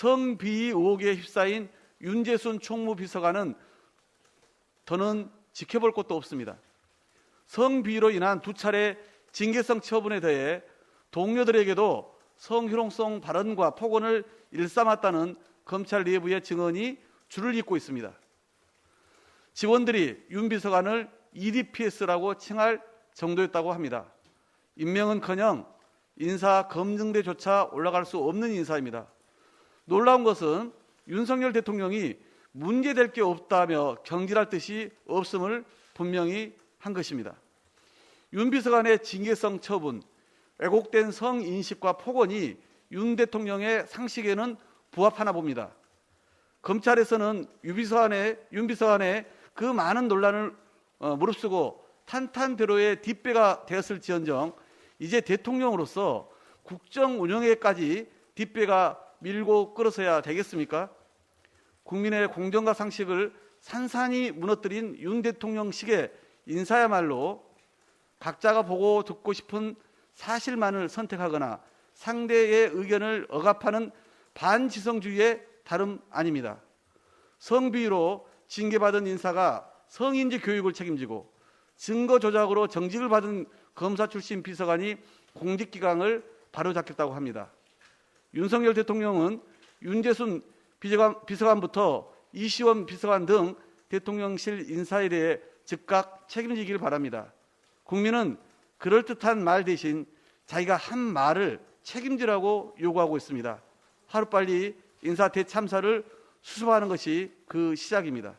성비위 의혹에 휩싸인 윤재순 총무비서관은 더는 지켜볼 것도 없습니다. 성비위로 인한 두 차례 징계성 처분에 대해 동료들에게도 성희롱성 발언과 폭언을 일삼았다는 검찰 내부의 증언이 줄을 잇고 있습니다. 직원들이 윤 비서관을 EDPS라고 칭할 정도였다고 합니다. 임명은커녕 인사 검증대조차 올라갈 수 없는 인사입니다. 놀라운 것은 윤석열 대통령이 문제될 게 없다며 경질할 뜻이 없음을 분명히 한 것입니다. 윤 비서관의 징계성 처분, 왜곡된 성인식과 폭언이 윤 대통령의 상식에는 부합하나 봅니다. 검찰에서는 윤 비서관의, 윤 비서관의 그 많은 논란을 어, 무릅쓰고 탄탄대로의 뒷배가 되었을지언정 이제 대통령으로서 국정 운영에까지 뒷배가 밀고 끌어서야 되겠습니까? 국민의 공정과 상식을 산산이 무너뜨린 윤 대통령식의 인사야말로 각자가 보고 듣고 싶은 사실만을 선택하거나 상대의 의견을 억압하는 반지성주의의 다름 아닙니다. 성비위로 징계받은 인사가 성인지 교육을 책임지고 증거 조작으로 정직을 받은 검사 출신 비서관이 공직기강을 바로잡겠다고 합니다. 윤석열 대통령은 윤재순 비서관, 비서관부터 이시원 비서관 등 대통령실 인사에 대해 즉각 책임지길 바랍니다. 국민은 그럴듯한 말 대신 자기가 한 말을 책임지라고 요구하고 있습니다. 하루빨리 인사 대참사를 수습하는 것이 그 시작입니다.